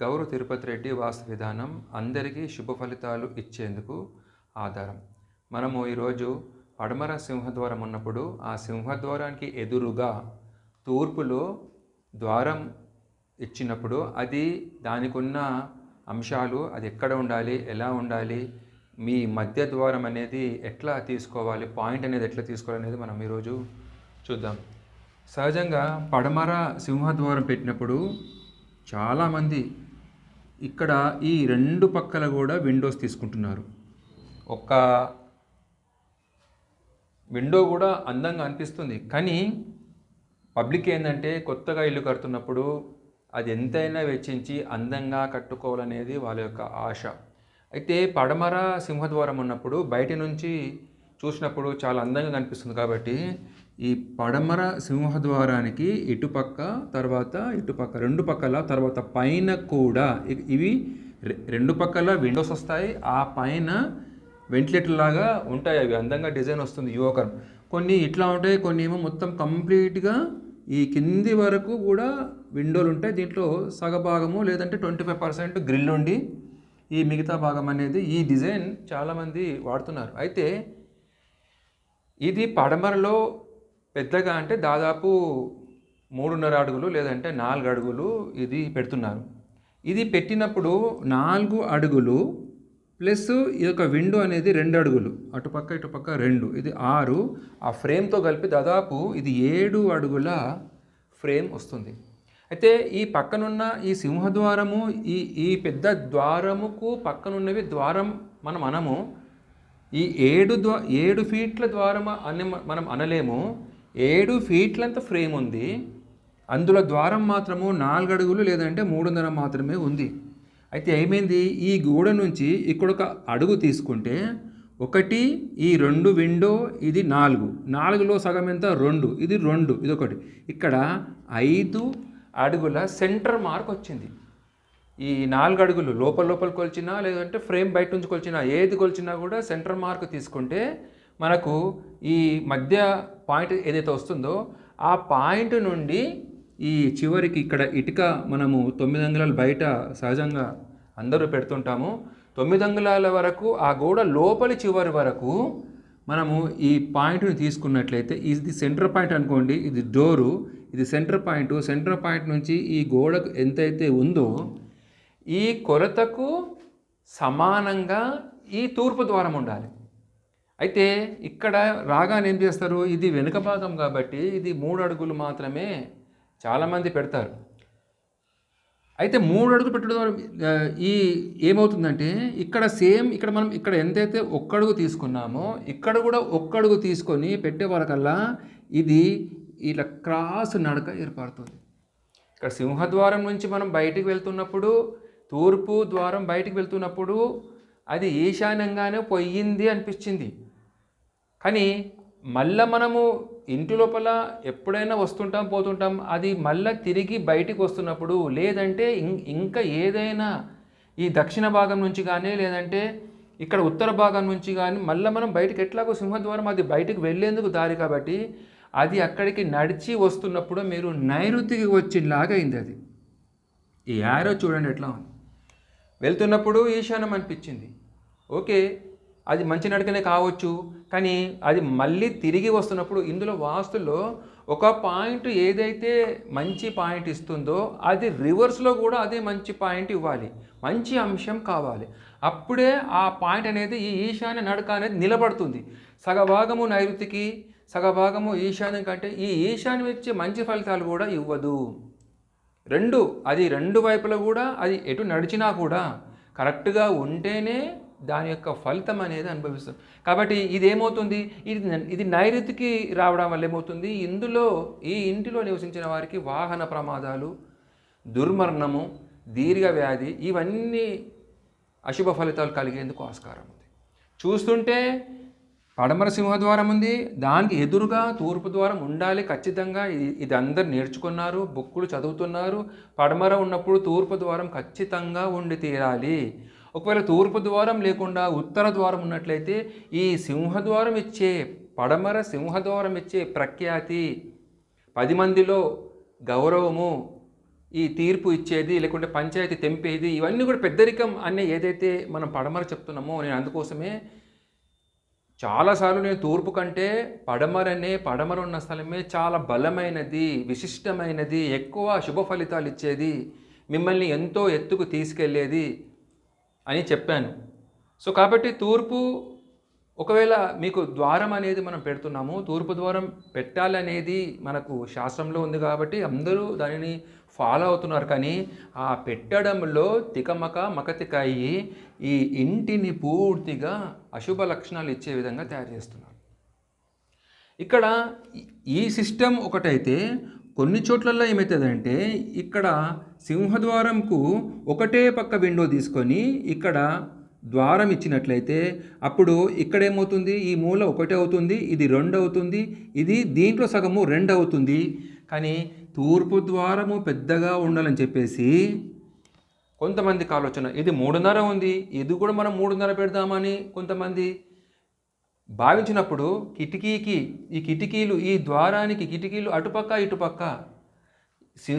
గౌరవ తిరుపతి రెడ్డి వాస్తు విధానం అందరికీ శుభ ఫలితాలు ఇచ్చేందుకు ఆధారం. మనము ఈరోజు పడమర సింహద్వారం ఉన్నప్పుడు ఆ సింహద్వారానికి ఎదురుగా తూర్పులో ద్వారం ఇచ్చినప్పుడు అది దానికున్న అంశాలు అది ఎక్కడ ఉండాలి ఎలా ఉండాలి మీ మధ్య ద్వారం అనేది ఎట్లా తీసుకోవాలి పాయింట్ అనేది ఎట్లా తీసుకోవాలి అనేది మనం ఈరోజు చూద్దాం. సహజంగా పడమర సింహద్వారం పెట్టినప్పుడు చాలామంది ఇక్కడ ఈ రెండు పక్కల కూడా విండోస్ తీసుకుంటున్నారు. ఒక విండో కూడా అందంగా అనిపిస్తుంది. కానీ పబ్లిక్ ఏంటంటే కొత్తగా ఇల్లు కడుతున్నప్పుడు అది ఎంతైనా వెచ్చించి అందంగా కట్టుకోవాలనేది వాళ్ళ యొక్క ఆశ. అయితే పడమర సింహద్వారం ఉన్నప్పుడు బయట నుంచి చూసినప్పుడు చాలా అందంగా కనిపిస్తుంది కాబట్టి ఈ పడమర సింహద్వారానికి ఇటుపక్క తర్వాత ఇటుపక్క రెండు పక్కల తర్వాత పైన కూడా ఇవి రె- రెండు పక్కల విండోస్ వస్తాయి. ఆ పైన వెంటిలేటర్ లాగా ఉంటాయి అవి. అందంగా డిజైన్ వస్తుంది యువకరం కొన్ని ఇట్లా ఉంటాయి కొన్ని ఏమో మొత్తం కంప్లీట్గా ఈ కింది వరకు కూడా విండోలు ఉంటాయి. దీంట్లో సగభాగము లేదంటే ట్వంటీ ఫైవ్ పర్సెంట్ గ్రిల్ ఉండి ఈ మిగతా భాగం అనేది ఈ డిజైన్ చాలామంది వాడుతున్నారు. అయితే ఇది పడమరలో పెద్దగా అంటే దాదాపు మూడున్నర అడుగులు లేదంటే నాలుగు అడుగులు ఇది పెడుతున్నారు. ఇది పెట్టినప్పుడు నాలుగు అడుగులు ప్లస్ ఈ యొక్క విండో అనేది రెండు అడుగులు. అటుపక్క ఇటుపక్క రెండు. ఇది ఆరు. ఆ ఫ్రేమ్తో కలిపి దాదాపు ఇది ఏడు అడుగుల ఫ్రేమ్ వస్తుంది. అయితే ఈ పక్కనున్న ఈ సింహద్వారము ఈ ఈ పెద్ద ద్వారముకు పక్కనున్నవి ద్వారం మనం అనము. ఈ ఏడు ద్వా ఏడు ఫీట్ల ద్వారం అని మనం అనలేము. ఏడు ఫీట్లంత ఫ్రేమ్ ఉంది? అందులో ద్వారం మాత్రము నాలుగు అడుగులు లేదంటే మూడున్నర మాత్రమే ఉంది. అయితే ఏమైంది? ఈ గోడ నుంచి ఇక్కడ ఒక అడుగు తీసుకుంటే ఒకటి ఈ రెండు విండో ఇది నాలుగు. నాలుగులో సగం ఎంత? రెండు. ఇది రెండు. ఇది ఒకటి ఇక్కడ ఐదు అడుగుల సెంటర్ మార్క్ వచ్చింది. ఈ నాలుగు అడుగులు లోపల లోపల కొలిచినా లేదంటే ఫ్రేమ్ బయట నుంచి కొలిచినా ఏది కొలిచినా కూడా సెంటర్ మార్క్ తీసుకుంటే మనకు ఈ మధ్య పాయింట్ ఏదైతే వస్తుందో ఆ పాయింట్ నుండి ఈ చివరికి ఇక్కడ ఇటుక మనము తొమ్మిది అంగుళాలు బయట సహజంగా అందరూ పెడుతుంటాము. తొమ్మిది అంగుళాల వరకు ఆ గోడ లోపలి చివరి వరకు మనము ఈ పాయింట్ని తీసుకున్నట్లయితే ఇది సెంటర్ పాయింట్ అనుకోండి ఇది డోరు ఇది సెంటర్ పాయింట్. సెంటర్ పాయింట్ నుంచి ఈ గోడకు ఎంతైతే ఉందో ఈ కొలతకు సమానంగా ఈ తూర్పు ద్వారం ఉండాలి. అయితే ఇక్కడ రాగానే ఏం చేస్తారు? ఇది వెనుక భాగం కాబట్టి ఇది మూడు అడుగులు మాత్రమే చాలామంది పెడతారు. అయితే మూడు అడుగులు పెట్టడం ఈ ఏమవుతుందంటే ఇక్కడ సేమ్ ఇక్కడ మనం ఇక్కడ ఎంతైతే ఒక్కడుగు తీసుకున్నామో ఇక్కడ కూడా ఒక్కడుగు తీసుకొని పెట్టే వరకల్లా ఇది ఇలా క్రాస్ నడక ఏర్పడుతుంది. ఇక్కడ సింహద్వారం నుంచి మనం బయటికి వెళ్తున్నప్పుడు తూర్పు ద్వారం బయటికి వెళ్తున్నప్పుడు అది ఈశాన్యంగానే పొయ్యింది అనిపించింది. కానీ మళ్ళా మనము ఇంటి లోపల ఎప్పుడైనా వస్తుంటాం పోతుంటాం అది మళ్ళా తిరిగి బయటికి వస్తున్నప్పుడు లేదంటే ఇం- ఇంకా ఏదైనా ఈ దక్షిణ భాగం నుంచి కానీ లేదంటే ఇక్కడ ఉత్తర భాగం నుంచి కానీ మళ్ళీ మనం బయటకు ఎట్లాగో సింహద్వారం అది బయటకు వెళ్ళేందుకు దారి కాబట్టి అది అక్కడికి నడిచి వస్తున్నప్పుడు మీరు నైరుతికి వచ్చినలాగా అయింది అది. ఈ యారో చూడండి ఎట్లా ఉంది. వెళ్తున్నప్పుడు ఈశాన్యం అనిపించింది. ఓకే అది మంచి నడకనే కావచ్చు. కానీ అది మళ్ళీ తిరిగి వస్తున్నప్పుడు ఇందులో వాస్తుల్లో ఒక పాయింట్ ఏదైతే మంచి పాయింట్ ఇస్తుందో అది రివర్స్లో కూడా అదే మంచి పాయింట్ ఇవ్వాలి. మంచి అంశం కావాలి. అప్పుడే ఆ పాయింట్ అనేది ఈ ఈశాన్య నడక అనేది నిలబడుతుంది. సగభాగము నైరుతికి సగభాగము ఈశాన్యం కంటే ఈ ఈశాన్యం ఇచ్చే మంచి ఫలితాలు కూడా ఇవ్వదు. రెండు అది రెండు వైపులా కూడా అది ఎటు నడిచినా కూడా కరెక్ట్గా ఉంటేనే దాని యొక్క ఫలితం అనేది అనుభవిస్తాం. కాబట్టి ఇది ఏమవుతుంది ఇది ఇది నైరుతికి రావడం వల్ల ఏమవుతుంది? ఇందులో ఈ ఇంటిలో నివసించిన వారికి వాహన ప్రమాదాలు దుర్మరణము దీర్ఘ వ్యాధి ఇవన్నీ అశుభ ఫలితాలు కలిగేందుకు ఆస్కారం ఉంది. చూస్తుంటే పడమర సింహద్వారం ఉంది. దానికి ఎదురుగా తూర్పు ద్వారం ఉండాలి ఖచ్చితంగా. ఇది అందరు నేర్చుకున్నారు బుక్కులు చదువుతున్నారు. పడమర ఉన్నప్పుడు తూర్పు ద్వారం ఖచ్చితంగా ఉండి తీరాలి. ఒకవేళ తూర్పు ద్వారం లేకుండా ఉత్తర ద్వారం ఉన్నట్లయితే ఈ సింహద్వారం ఇచ్చే పడమర సింహద్వారం ఇచ్చే ప్రఖ్యాతి పది మందిలో గౌరవము ఈ తీర్పు ఇచ్చేది లేకుంటే పంచాయతీ తెంపేది ఇవన్నీ కూడా పెద్దరికం అనే ఏదైతే మనం పడమర చెప్తున్నామో నేను అందుకోసమే చాలాసార్లు నేను తూర్పు కంటే పడమరనే పడమర ఉన్న స్థలమే చాలా బలమైనది విశిష్టమైనది ఎక్కువ శుభ ఫలితాలు ఇచ్చేది మిమ్మల్ని ఎంతో ఎత్తుకు తీసుకెళ్ళేది అని చెప్పాను. సో కాబట్టి తూర్పు ఒకవేళ మీకు ద్వారం అనేది మనం పెడుతున్నాము తూర్పు ద్వారం పెట్టాలనేది మనకు శాస్త్రంలో ఉంది కాబట్టి అందరూ దానిని ఫాలో అవుతున్నారు. కానీ ఆ పెట్టడంలో తికమక మకతిక ఈ ఇంటిని పూర్తిగా అశుభ లక్షణాలు ఇచ్చే విధంగా తయారు చేస్తున్నారు. ఇక్కడ ఈ సిస్టమ్ ఒకటైతే కొన్ని చోట్లలో ఏమవుతుందంటే ఇక్కడ సింహద్వారంకు ఒకటే పక్క విండో తీసుకొని ఇక్కడ ద్వారం ఇచ్చినట్లయితే అప్పుడు ఇక్కడ ఏమవుతుంది ఈ మూల ఒకటే అవుతుంది ఇది రెండు అవుతుంది ఇది దీంట్లో సగము రెండు అవుతుంది. కానీ తూర్పు ద్వారము పెద్దగా ఉండాలని చెప్పేసి కొంతమందికి ఆలోచన ఇది మూడున్నర ఉంది ఇది కూడా మనం మూడున్నర పెడదామని కొంతమంది భావించినప్పుడు కిటికీకి ఈ కిటికీలు ఈ ద్వారానికి కిటికీలు అటుపక్క ఇటుపక్క.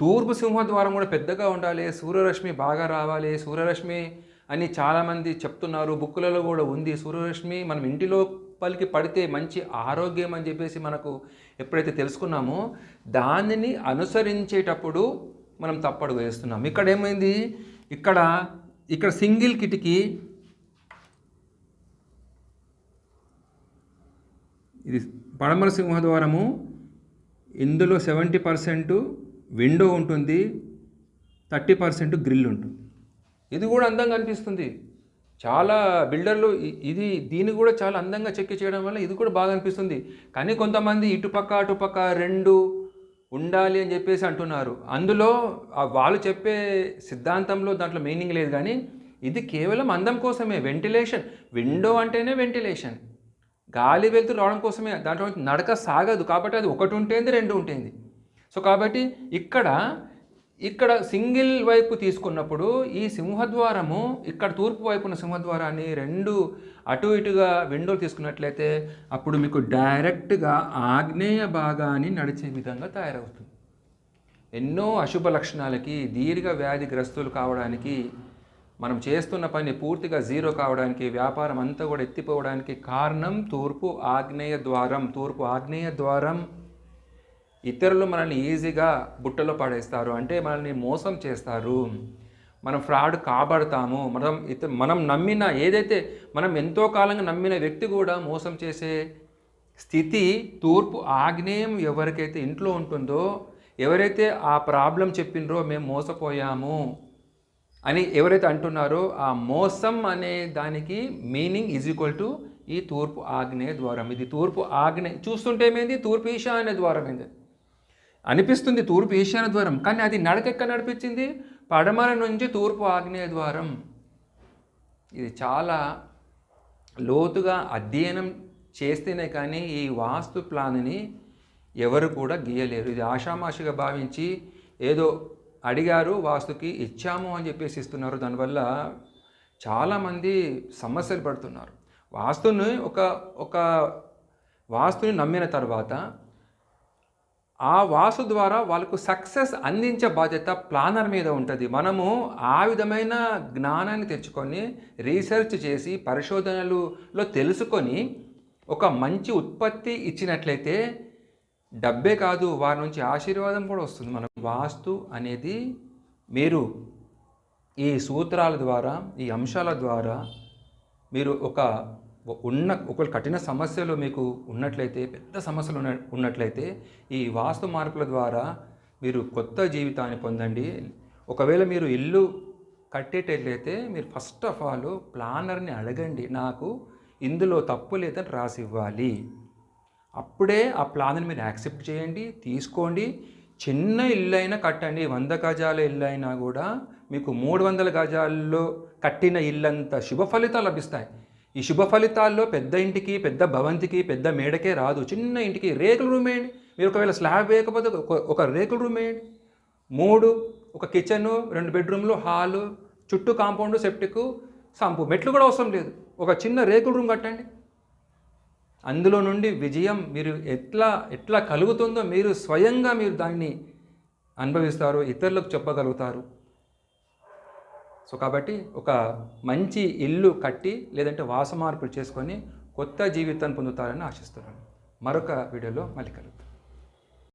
తూర్పు సింహద్వారం కూడా పెద్దగా ఉండాలి. సూర్యరశ్మి బాగా రావాలి. సూర్యరశ్మి అని చాలామంది చెప్తున్నారు. బుక్కులలో కూడా ఉంది. సూర్యరశ్మి మనం ఇంటిలో పలికి పడితే మంచి ఆరోగ్యం అని చెప్పేసి మనకు ఎప్పుడైతే తెలుసుకున్నామో దానిని అనుసరించేటప్పుడు మనం తప్పడు వేస్తున్నాం. ఇక్కడ ఏమైంది ఇక్కడ ఇక్కడ సింగిల్ కిటికీ ఇది పడమర సింహద్వారము. ఇందులో సెవెంటీ పర్సెంట్ విండో ఉంటుంది. థర్టీ పర్సెంట్ గ్రిల్ ఉంటుంది. ఇది కూడా అందంగా అనిపిస్తుంది. చాలా బిల్డర్లు ఇది దీన్ని కూడా చాలా అందంగా చెక్కి చేయడం వల్ల ఇది కూడా బాగా అనిపిస్తుంది. కానీ కొంతమంది ఇటుపక్క అటుపక్క రెండు ఉండాలి అని చెప్పేసి అంటున్నారు. అందులో వాళ్ళు చెప్పే సిద్ధాంతంలో దాంట్లో మీనింగ్ లేదు కానీ ఇది కేవలం అందం కోసమే. వెంటిలేషన్. విండో అంటేనే వెంటిలేషన్. గాలి వెళ్తూ రావడం కోసమే దాంట్లో నడక సాగదు కాబట్టి అది ఒకటి ఉంటేంది రెండు ఉంటుంది. సో కాబట్టి ఇక్కడ ఇక్కడ సింగిల్ వైపు తీసుకున్నప్పుడు ఈ సింహద్వారము ఇక్కడ తూర్పు వైపు ఉన్న సింహద్వారాన్ని రెండు అటు ఇటుగా విండోలు తీసుకున్నట్లయితే అప్పుడు మీకు డైరెక్ట్గా ఆగ్నేయ భాగాన్ని నడిచే విధంగా తయారవుతుంది. ఎన్నో అశుభ లక్షణాలకి దీర్ఘ వ్యాధిగ్రస్తులు కావడానికి మనం చేస్తున్న పని పూర్తిగా జీరో కావడానికి వ్యాపారం అంతా కూడా ఎత్తిపోవడానికి కారణం తూర్పు ఆగ్నేయ ద్వారం. తూర్పు ఆగ్నేయ ద్వారం ఇతరులు మనల్ని ఈజీగా బుట్టలో పడేస్తారు. అంటే మనల్ని మోసం చేస్తారు. మనం ఫ్రాడ్ కాబడతాము. మనం ఇత మనం నమ్మిన ఏదైతే మనం ఎంతో కాలంగా నమ్మిన వ్యక్తి కూడా మోసం చేసే స్థితి తూర్పు ఆగ్నేయం ఎవరికైతే ఇంట్లో ఉంటుందో ఎవరైతే ఆ ప్రాబ్లం చెప్పినరో మేము మోసపోయాము. అని ఎవరైతే అంటున్నారో ఆ మోసం అనే దానికి మీనింగ్ ఈజ్ ఈక్వల్ టు ఈ తూర్పు ఆగ్నేయ ద్వారం. ఇది తూర్పు ఆగ్నేయ చూస్తుంటే ఏమైంది తూర్పు ఈశాన్య ద్వారం ఏంది? అనిపిస్తుంది తూర్పు ఈశాన్య ద్వారం కానీ అది నడకెక్క నడిపించింది? పడమర నుంచి తూర్పు ఆగ్నేయ ద్వారం. ఇది చాలా లోతుగా అధ్యయనం చేస్తేనే కానీ ఈ వాస్తు ప్లాన్ని ఎవరు కూడా గీయలేరు. ఇది ఆషామాషిగా భావించి ఏదో అడిగారు వాస్తుకి ఇచ్చాము అని చెప్పేసి ఇస్తున్నారు. దానివల్ల చాలామంది సమస్యలు పడుతున్నారు. వాస్తుని ఒక ఒక వాస్తుని నమ్మిన తర్వాత ఆ వాస్తు ద్వారా వాళ్ళకు సక్సెస్ అందించే బాధ్యత ప్లానర్ మీద ఉంటుంది. మనము ఆ విధమైన జ్ఞానాన్ని తెచ్చుకొని రీసెర్చ్ చేసి పరిశోధనలలో తెలుసుకొని ఒక మంచి ఉత్పత్తి ఇచ్చినట్లయితే డబ్బే కాదు వారి నుంచి ఆశీర్వాదం కూడా వస్తుంది. మనం వాస్తు అనేది మీరు ఈ సూత్రాల ద్వారా ఈ అంశాల ద్వారా మీరు ఒక ఉన్న ఒక కఠిన సమస్యలు మీకు ఉన్నట్లయితే పెద్ద సమస్యలు ఉన్న ఉన్నట్లయితే ఈ వాస్తు మార్పుల ద్వారా మీరు కొత్త జీవితాన్ని పొందండి. ఒకవేళ మీరు ఇల్లు కట్టేటట్లయితే మీరు ఫస్ట్ ఆఫ్ ఆల్ ప్లానర్ని అడగండి. నాకు ఇందులో తప్పు లేదని రాసి ఇవ్వాలి. అప్పుడే ఆ ప్లాన్ని మీరు యాక్సెప్ట్ చేయండి తీసుకోండి. చిన్న ఇల్లు అయినా కట్టండి వంద గజాల ఇల్లు అయినా కూడా మీకు మూడు వందల గజాల్లో కట్టిన ఇల్లంత శుభ ఫలితాలు లభిస్తాయి. ఈ శుభ ఫలితాల్లో పెద్ద ఇంటికి పెద్ద భవంతికి పెద్ద మేడకే రాదు. చిన్న ఇంటికి రేకుల రూమ్ వేయండి. మీరు ఒకవేళ స్లాబ్ వేయకపోతే ఒక- ఒక రేకుల రూమ్ వేయండి. మూడు ఒక కిచెన్ రెండు బెడ్రూమ్లు హాలు చుట్టూ కాంపౌండ్ సెప్టిక్ సంపు. మెట్లు కూడా అవసరం లేదు. ఒక చిన్న రేకుల రూమ్ కట్టండి. అందులో నుండి విజయం మీరు ఎట్లా ఎట్లా కలుగుతుందో మీరు స్వయంగా మీరు దాన్ని అనుభవిస్తారు ఇతరులకు చెప్పగలుగుతారు. సో కాబట్టి ఒక మంచి ఇల్లు కట్టి లేదంటే వాస మార్పులు చేసుకొని కొత్త జీవితాన్ని పొందుతారని ఆశిస్తున్నాను. మరొక వీడియోలో మళ్ళీ కలుగుతాను